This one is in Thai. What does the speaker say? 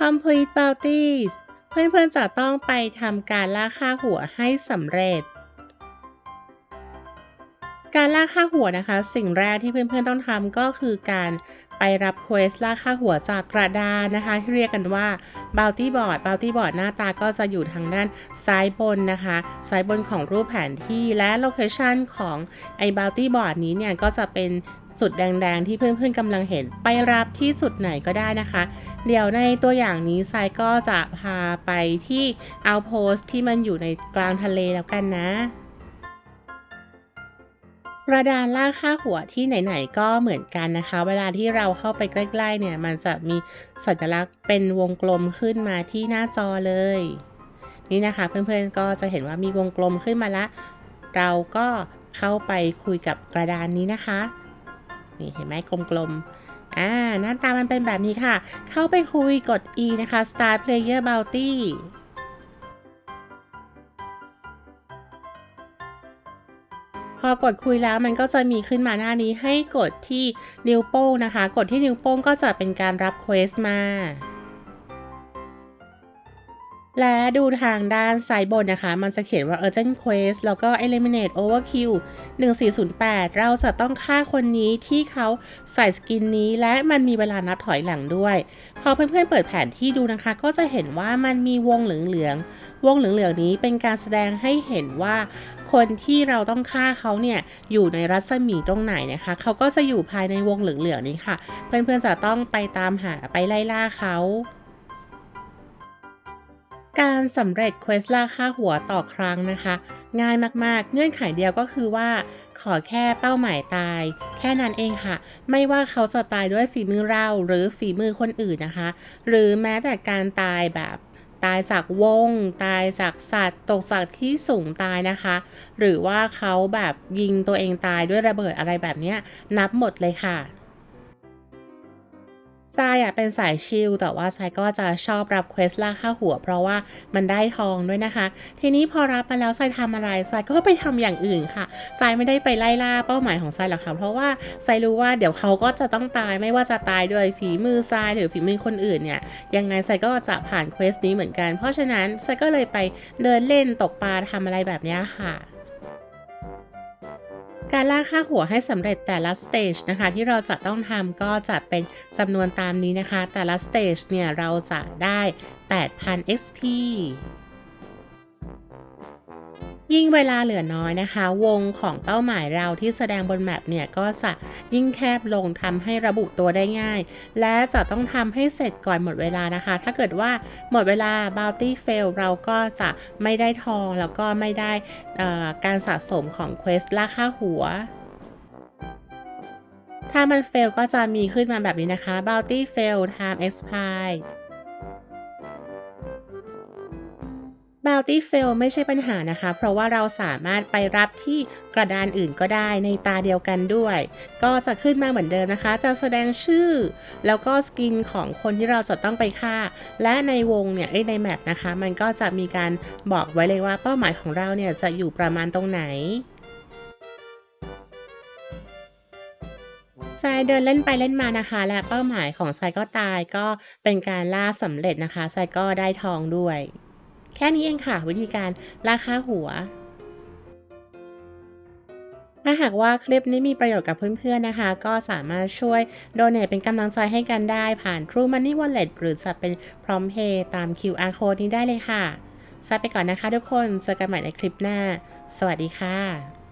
complete bounties เพื่อนๆจะต้องไปทำการล่าค่าหัวให้สำเร็จ การล่าค่าหัวนะคะ สิ่งแรกที่เพื่อนๆต้องทำก็คือการไปรับเควสล่าค่าหัวจากกระดานนะคะ ที่เรียกกันว่า bounty board bounty board หน้าตาก็จะอยู่ทางด้านซ้ายบนนะคะ ซ้ายบนของรูปแผนที่และโลเคชันของไอ้ bounty board นี้เนี่ย ก็จะเป็น จุดแดงๆ ที่เพื่อนๆกำลังเห็นไปรับที่จุดไหนก็ได้นะคะ เดี๋ยวในตัวอย่างนี้ทรายก็จะพาไปที่ outpost ที่มันอยู่ในกลางทะเลแล้วกันนะกระดานล่าค่าหัวที่ไหนๆก็เหมือนกันนะคะ เวลาที่เราเข้าไปใกล้ๆเนี่ยมันจะมีสัญลักษณ์เป็นวงกลมขึ้นมาที่หน้าจอเลย นี่นะคะเพื่อนๆก็จะเห็นว่ามีวงกลมขึ้นมาละ เราก็เข้าไปคุยกับกระดานนี้นะคะ นี่เห็นไหมกลมๆ อ่า หน้าตามันเป็นแบบนี้ค่ะ เข้าไปคุยกด E นะคะ Start Player Bounty พอกดคุยแล้วมันก็จะมีขึ้นมาหน้านี้ให้กดที่นิ้วโป้งนะคะ กดที่นิ้วโป้งก็จะเป็นการรับเควสมา และดูทางด้านซ้ายบนนะคะ มันจะเขียนว่า Urgent Quest แล้วก็ Eliminate Overkill 1408 เราจะต้องฆ่าคนนี้ที่เขาใส่สกินนี้ และมันมีเวลานับถอยหลังด้วย พอเพื่อนๆเปิดแผนที่ดูนะคะ ก็จะเห็นว่ามันมีวงเหลืองๆ วงเหลืองๆนี้เป็นการแสดงให้เห็นว่าคนที่เราต้องฆ่าเขาเนี่ยอยู่ในรัศมีตรงไหนนะคะ เขาก็จะอยู่ภายในวงเหลืองๆนี้ค่ะ เพื่อนๆจะต้องไปตามหาไปไล่ล่าเขา การสำเร็จเควสล่าค่าหัวต่อครั้งนะคะ ง่ายมากๆ เงื่อนไขเดียวก็คือว่า ขอแค่เป้าหมายตาย แค่นั้นเองค่ะ ไม่ว่าเขาจะตายด้วยฝีมือเราหรือฝีมือคนอื่นนะคะ หรือแม้แต่การตายแบบตายจากวง ตายจากสัตว์ ตกจากที่สูงตายนะคะ หรือว่าเขาแบบยิงตัวเองตายด้วยระเบิดอะไรแบบนี้นับหมดเลยค่ะ ทรายอะเป็นสายชิลแต่ว่าทรายก็จะชอบรับเควสล่าค่าหัว เพราะว่ามันได้ทองด้วยนะคะ ทีนี้พอรับมาแล้วทรายทำอะไรทรายก็ไปทำอย่างอื่นค่ะทรายไม่ได้ไปไล่ล่าเป้าหมายของทรายหรอกค่ะเพราะว่าทรายรู้ว่าเดี๋ยวเขาก็จะต้องตายไม่ว่าจะตายด้วยฝีมือทรายหรือฝีมือคนอื่นเนี่ยยังไงทรายก็จะผ่านเควสนี้เหมือนกัน เพราะฉะนั้นทรายก็เลยไปเดินเล่นตกปลาทำอะไรแบบนี้ค่ะ การล่าค่าหัวให้สำเร็จแต่ละสเตจนะคะที่เราจะต้องทำก็จะเป็นจำนวนตามนี้นะคะ แต่ละสเตจเนี่ยเราจะได้ 8,000 XP ยิ่งเวลาเหลือน้อยนะคะ วงของเป้าหมายเราที่แสดงบนแมปเนี่ยก็จะยิ่งแคบลงทำให้ระบุตัวได้ง่าย และจะต้องทำให้เสร็จก่อนหมดเวลานะคะ ถ้าเกิดว่าหมดเวลา bounty fail เราก็จะไม่ได้ทองแล้วก็ไม่ได้การสะสมของ quest ล่าค่าหัวถ้ามัน fail ก็จะมีขึ้นมาแบบนี้นะคะ bounty fail time expired Bounty fail ไม่ใช่ปัญหานะคะ เพราะว่าเราสามารถไปรับที่กระดานอื่นก็ได้ในตาเดียวกันด้วย ก็จะขึ้นมาเหมือนเดิมนะคะ จะแสดงชื่อ แล้วก็สกินของคนที่เราจะต้องไปฆ่า และในวงเนี่ยเอ้ยในแมปนะคะ มันก็จะมีการบอกไว้เลยว่าเป้าหมายของเราเนี่ยจะอยู่ประมาณตรงไหนทรายเดินเล่นไปเล่นมานะคะ และเป้าหมายของทรายก็ตายก็เป็นการล่าสำเร็จนะคะทรายก็ได้ทองด้วย แค่นี้เองค่ะ วิธีการราคาหัว ถ้าหากว่าคลิปนี้มีประโยชน์กับเพื่อนๆนะคะ ก็สามารถช่วยโดเนทเป็นกำลังใจให้กันได้ผ่าน True Money Wallet หรือจะเป็น Prom Pay ตาม QR Code นี้ได้เลยค่ะซาไปก่อนนะคะทุกคน เจอกันใหม่ในคลิปหน้า สวัสดีค่ะ